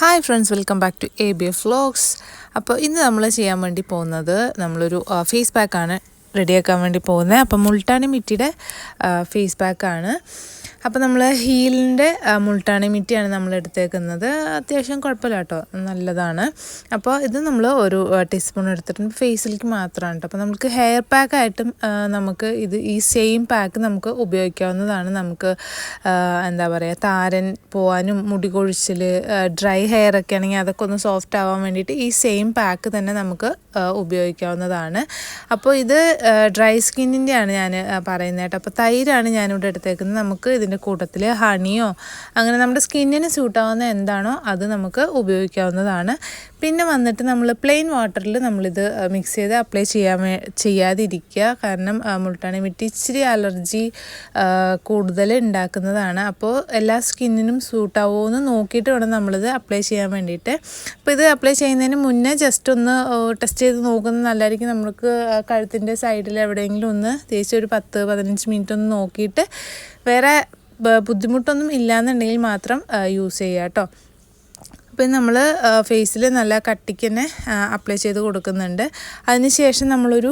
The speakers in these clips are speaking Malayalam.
Hi friends welcome back to A B F vlogs അപ്പോൾ ഇന്ന് നമ്മൾ ചെയ്യാൻ വേണ്ടി പോകുന്നത് നമ്മളൊരു ഫേസ് പാക്കാണ് റെഡിയാക്കാൻ വേണ്ടി പോകുന്നത്. അപ്പോൾ മുൾട്ടാനി മിറ്റിയുടെ ഫേസ് പാക്കാണ് അപ്പോൾ നമ്മൾ ഹീലിന്റെ മുൾട്ടാണി മിറ്റിയാണ് നമ്മൾ എടുത്തേക്കുന്നത്. അത്യാവശ്യം കുഴപ്പമില്ല കേട്ടോ നല്ലതാണ്. അപ്പോൾ ഇത് നമ്മൾ ഒരു ടീസ്പൂൺ എടുത്തിട്ടുണ്ട്. ഫേസിലേക്ക് മാത്രമാണ് കേട്ടോ. അപ്പോൾ നമുക്ക് ഹെയർ പാക്കായിട്ടും നമുക്ക് ഇത് ഈ സെയിം പാക്ക് നമുക്ക് ഉപയോഗിക്കാവുന്നതാണ്. നമുക്ക് എന്താ പറയുക താരൻ പോകാനും മുടി കൊഴിച്ചിൽ ഡ്രൈ ഹെയർ ഒക്കെ ആണെങ്കിൽ അതൊക്കെ ഒന്ന് സോഫ്റ്റ് ആവാൻ വേണ്ടിയിട്ട് ഈ സെയിം പാക്ക് തന്നെ നമുക്ക് ഉപയോഗിക്കാവുന്നതാണ്. അപ്പോൾ ഇത് ഡ്രൈ സ്കിന്നിന്റെയാണ് ഞാൻ പറയുന്നത് കേട്ടോ. അപ്പോൾ തൈരാണ് ഞാനിവിടെ എടുത്തേക്കുന്നത്. നമുക്ക് ഇതിന്റെ കൂട്ടത്തിൽ ഹണിയോ അങ്ങനെ നമ്മുടെ സ്കിന്നിന് സ്യൂട്ടാവുന്ന എന്താണോ അത് നമുക്ക് ഉപയോഗിക്കാവുന്നതാണ്. പിന്നെ വന്നിട്ട് നമ്മൾ പ്ലെയിൻ വാട്ടറിൽ നമ്മളിത് മിക്സ് ചെയ്ത് അപ്ലൈ ചെയ്യാൻ ചെയ്യാതിരിക്കുക. കാരണം മുൾട്ടാണി മിട്ടി ഇച്ചിരി അലർജി കൂടുതൽ ഉണ്ടാക്കുന്നതാണ്. അപ്പോൾ എല്ലാ സ്കിന്നിനും സ്യൂട്ടാവുമോ എന്ന് നോക്കിയിട്ട് വേണം നമ്മളിത് അപ്ലൈ ചെയ്യാൻ വേണ്ടിയിട്ട്. അപ്പോൾ ഇത് അപ്ലൈ ചെയ്യുന്നതിന് മുന്നേ ജസ്റ്റ് ഒന്ന് ടെസ്റ്റ് ചെയ്ത് നോക്കുന്നത് നല്ലതായിരിക്കും. നമുക്ക് കഴുത്തിന്റെ സൈഡിൽ എവിടെയെങ്കിലും ഒന്ന് തേച്ച് ഒരു പത്ത് പതിനഞ്ച് മിനിറ്റ് ഒന്ന് നോക്കിയിട്ട് വേറെ ബുദ്ധിമുട്ടൊന്നും ഇല്ലയെന്നുണ്ടെങ്കിൽ മാത്രം യൂസ് ചെയ്യുക കേട്ടോ അപ്പം നമ്മൾ ഫേസിൽ നല്ല കട്ടിക്ക് തന്നെ അപ്ലൈ ചെയ്ത് കൊടുക്കുന്നുണ്ട്. അതിനുശേഷം നമ്മളൊരു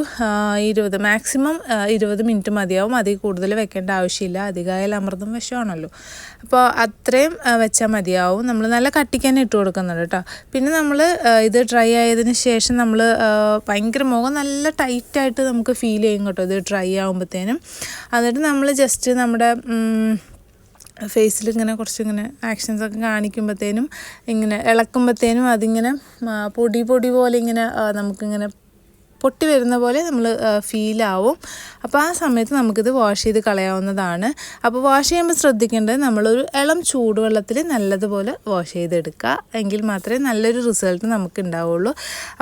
ഇരുപത് മാക്സിമം ഇരുപത് മിനിറ്റ് മതിയാവും. അതിൽ കൂടുതൽ വെക്കേണ്ട ആവശ്യമില്ല. അധികമായാൽ അമൃതം വിഷമാണല്ലോ അപ്പോൾ അത്രയും വെച്ചാൽ മതിയാവും. നമ്മൾ നല്ല കട്ടിക്ക് തന്നെ ഇട്ട് കൊടുക്കുന്നുണ്ട് കേട്ടോ പിന്നെ നമ്മൾ ഇത് ഡ്രൈ ആയതിന് ശേഷം നമ്മൾ ഭയങ്കര മുഖം നല്ല ടൈറ്റായിട്ട് നമുക്ക് ഫീൽ ചെയ്യും കേട്ടോ ഇത് ഡ്രൈ ആകുമ്പോഴത്തേനും എന്നിട്ട് നമ്മൾ ജസ്റ്റ് നമ്മുടെ ഫേസിൽ ഇങ്ങനെ കുറച്ചിങ്ങനെ ആക്ഷൻസ് ഒക്കെ കാണിക്കുമ്പോഴത്തേനും ഇങ്ങനെ ഇളക്കുമ്പോഴത്തേനും അതിങ്ങനെ പൊടി പൊടി പോലെ ഇങ്ങനെ നമുക്കിങ്ങനെ പൊട്ടി വരുന്ന പോലെ നമ്മൾ ഫീലാവും അപ്പോൾ ആ സമയത്ത് നമുക്കിത് വാഷ് ചെയ്ത് കളയാവുന്നതാണ്. അപ്പോൾ വാഷ് ചെയ്യുമ്പോൾ ശ്രദ്ധിക്കേണ്ടത് നമ്മളൊരു ഇളം ചൂടുവെള്ളത്തിൽ നല്ലതുപോലെ വാഷ് ചെയ്തെടുക്കുക. എങ്കിൽ മാത്രമേ നല്ലൊരു റിസൾട്ട് നമുക്ക് ഉണ്ടാവുള്ളൂ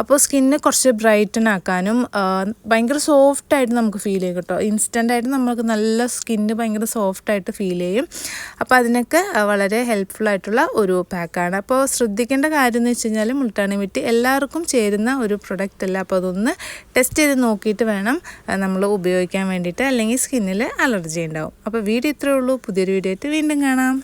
അപ്പോൾ സ്കിന്ന് കുറച്ച് ബ്രൈറ്റൻ ആക്കാനും ഭയങ്കര സോഫ്റ്റായിട്ട് നമുക്ക് ഫീൽ ചെയ്യും കേട്ടോ. ഇൻസ്റ്റന്റായിട്ട് നമുക്ക് നല്ല സ്കിന്ന് ഭയങ്കര സോഫ്റ്റായിട്ട് ഫീൽ ചെയ്യും. അപ്പോൾ അതിനൊക്കെ വളരെ ഹെൽപ്ഫുൾ ആയിട്ടുള്ള ഒരു പാക്കാണ് അപ്പോൾ ശ്രദ്ധിക്കേണ്ട കാര്യം എന്ന് വെച്ച് കഴിഞ്ഞാൽ മുൾട്ടാണി വിറ്റ് എല്ലാവർക്കും ചേരുന്ന ഒരു പ്രൊഡക്റ്റ് അല്ല. അപ്പോൾ അതൊന്ന് ടെസ്റ്റ് ചെയ്ത് നോക്കിയിട്ട് വേണം നമ്മൾ ഉപയോഗിക്കാൻ വേണ്ടിയിട്ട് അല്ലെങ്കിൽ സ്കിന്നിൽ അലർജി ഉണ്ടാവും. അപ്പോൾ വീഡിയോ ഇത്രയേ ഉള്ളൂ. പുതിയൊരു വീഡിയോ ആയിട്ട് വീണ്ടും കാണാം.